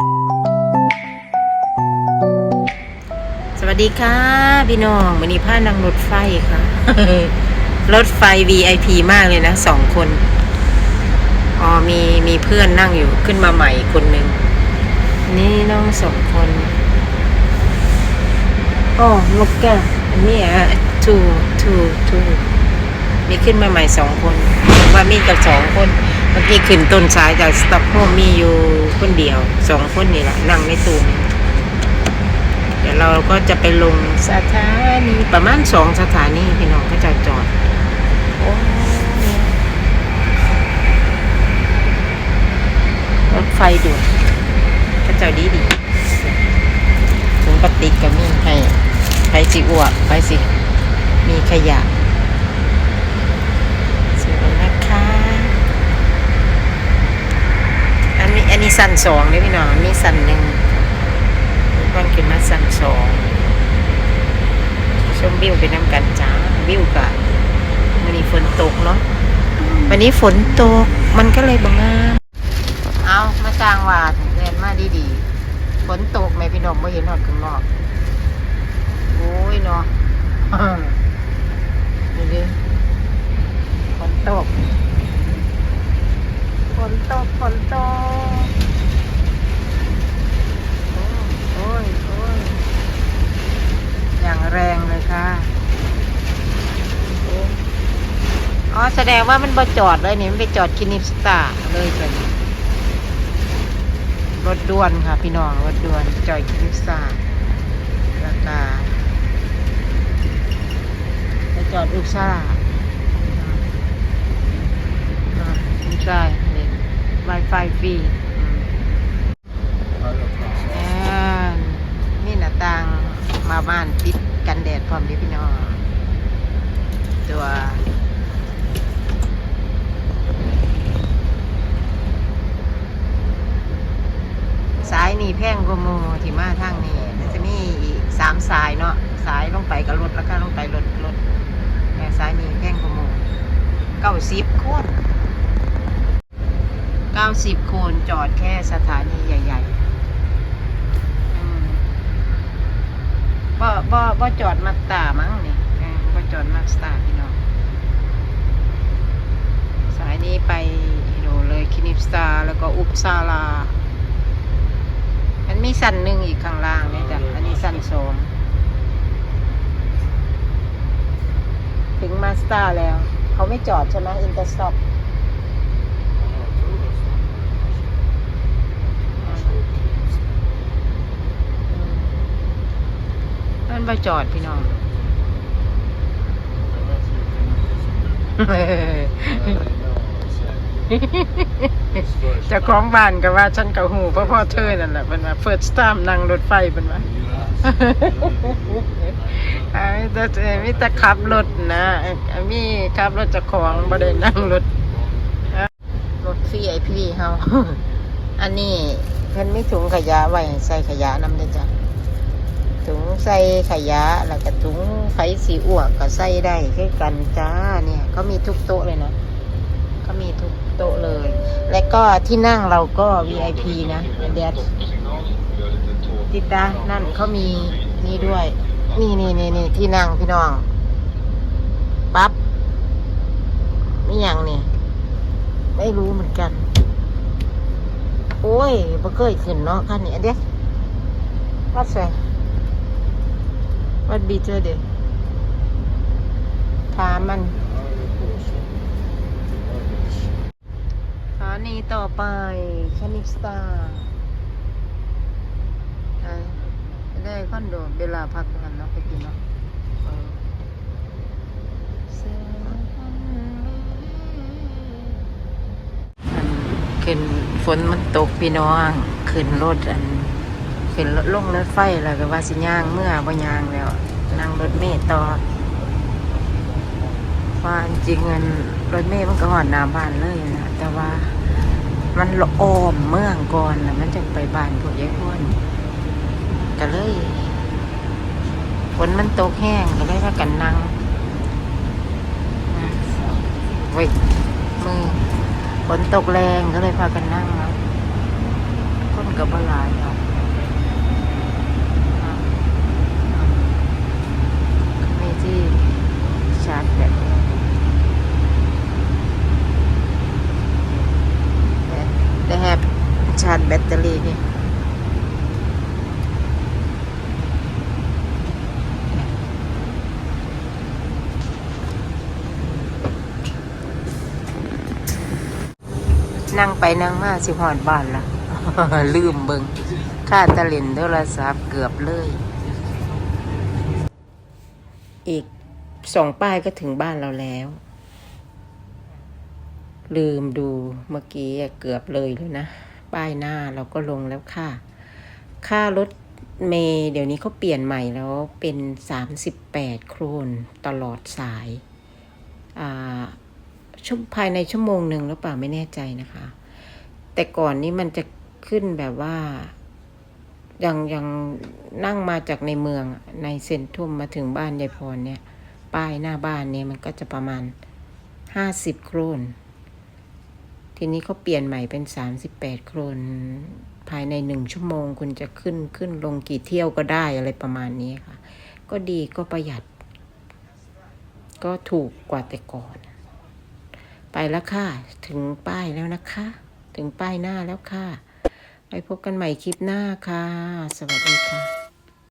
สวัสดีค่ะ พี่น้องวันนี้พานั่งรถไฟค่ะ รถไฟ VIP มากเลยนะสองคนอ๋อมีมีเพื่อนนั่งอยู่ขึ้นมาใหม่คนหนึ่งนี่น้องสองคนอ๋อนกแก้วอันนี้อะทูทูทูมีขึ้นมาใหม่สองคนว่ามีกับสองคน เมื่อกี้ขึ้นต้นสายจากสต็อกโฮมมีอยู่คนเดียวสองคนนี่แหละนั่งในตูนเดี๋ยวเราก็จะไปลงสถานีประมาณสองสถานีพี่น้องก็จะจอดรถไฟด่วนก็จะดีดีถุงปฏิกก็มีให้ไปสิอ้วกไปสิ มีขยะสวยนะคะ อันนี้อันสั้นสองเลยพี่น้องอันนี้สั้นหนึ่งวันขึ้นมาสั่นสองชมวิวไปน้ำกันจ้าวิวกะวันนี้ฝนตกเนาะวันนี้ฝนตกมันก็เลยบางงามเอามาสร้างวาดเรียนมาดีดีๆฝนตกไหมพี่น้องไม่เห็นหอดข้างนอกโอ้ยเนาะดูดิฝนตกฝนตกฝนตก โอ้ยโอ้ยอย่างแรงเลยค่ะโอ้ อ๋อแสดงว่ามันบ่จอดเลยนี่มันไปจอดคินิกสตาเลยจ้ะรถด่วนค่ะ พี่น้องรถด่วนจอดคินิกสตาราคาไปจอดอุกซ่าอ่าไม่ใช่นี่ Wi-Fi ฟรีนี่หน้าต่างมาบ้านปิดกันแดดพร้อมดิพี่น้องตัว สาย นี่แพงกว่าหมูที่มาทางนี้จะมีอีกสามสายเนาะสายลงไปกับรถแล้วก็ลงไปรถรถแต่สายนี้แพงกว่าหมูเก้าสิบคนเก้าสิบคนจอดแค่สถานีใหญ่ๆบ่บ่บ่จอดมักตามั้งนี่บ่จอดมักสตาพี่น้องสายนี้ไปโดเลยคินิปสตาแล้วก็อุปซาลา มันมีสั้นหนึ่งอีกข้างล่างนี่จ้ะอันนี้สั้นสองถึงมาสตาแล้ว เขาไม่จอดใช่ไหมอินเตอร์สต็อปมันไปจอดพี่น้อง เจ้าของบ้านก็ว่าฉันกับหูเพราะพ่อเธอนั่นแหละเป็นว่า first time นั่งรถไฟเป็นว่าอ่ามีแต่มีแต่ขับรถนะอ่ามีขับรถเจ้าของบ่ได้นั่งรถอะรถฟรีไอพีเฮาอันนี้เพิ่นมีถุงขยะไว้ให้ใส่ขยะนำเด้อจ้ะถุงใส่ขยะแล้วก็ถุงไฟสีอ้วกก็ใส่ได้คือกันจ้าเนี่ยเขามีทุกโต๊ะเลยนะเขามีทุกโต๊ะเลย และ ก็ที่นั่งเราก็ VIP นะเดดติดตานั่นเขามีนี่ด้วย นี่นี่นี่นี่ที่นั่งพี่น้องปั๊บนี่อย่างนี่ ไม่รู้เหมือนกัน โอ้ยบ่เคยขึ้นเนาะคันนี้เด็กวัดใส่วัดบีเจอเด็กถามมันานีต่อไปคนิสตาร์ได้คอนโดเวลาพักกันเนาะไปกินเนาะขึ้นฝนมันตกพี่น้องขึ้นรถอันขึ้นรถลงรถไฟแล้วก็ว่าสิย่างเมื่อบ่ย่างแล้ว นั่งรถเมล์ต่อว่าจริงเงินรถเมล์มันก็หอดหน้าบ้านเลยนะแต่ว่า มันละอมเมืองก่อนแล้วมันจะไปบ้านพวกยายพ่นก็เลยฝนมันตกแห้งก็เลยว่ากันนั่งเว้ยมือฝนตกแรงก็เลยพากันนั่งเนาะคนกับบ่หลายเนาะอ่าอ่ามีที่ชาร์จแบตได้แฮปชาร์จ แบตเตอรี่นี่นั่งไปนั่งมาสิหอดบ้านละลืมเบิงค่าตะลินโทรศัพท์เกือบเลย อีกสองป้ายก็ถึงบ้านเราแล้ว ลืมดูเมื่อกี้เกือบเลยแล้วนะ ป้ายหน้าเราก็ลงแล้วค่ะ ค่ารถเมย์เดี๋ยวนี้เขาเปลี่ยนใหม่แล้วเป็น 38 โครนตลอดสายอ่าชั่วภายในชั่วโมงหนึ่งหรือเปล่าไม่แน่ใจนะคะ แต่ก่อนนี้มันจะขึ้นแบบว่ายังยังนั่งมาจากในเมืองในเซนทรัมมาถึงบ้านยายพรเนี่ย ป้ายหน้าบ้านเนี่ยมันก็จะประมาณ50โครน ทีนี้เขาเปลี่ยนใหม่เป็น 38โครนภายในหนึ่งชั่วโมง คุณจะขึ้นขึ้นลงกี่เที่ยวก็ได้อะไรประมาณนี้ค่ะ ก็ดีก็ประหยัด ก็ถูกกว่าแต่ก่อน ไปแล้วค่ะ ถึงป้ายแล้วนะคะ ถึงป้ายหน้าแล้วค่ะ ไปพบกันใหม่คลิปหน้าค่ะ สวัสดีค่ะ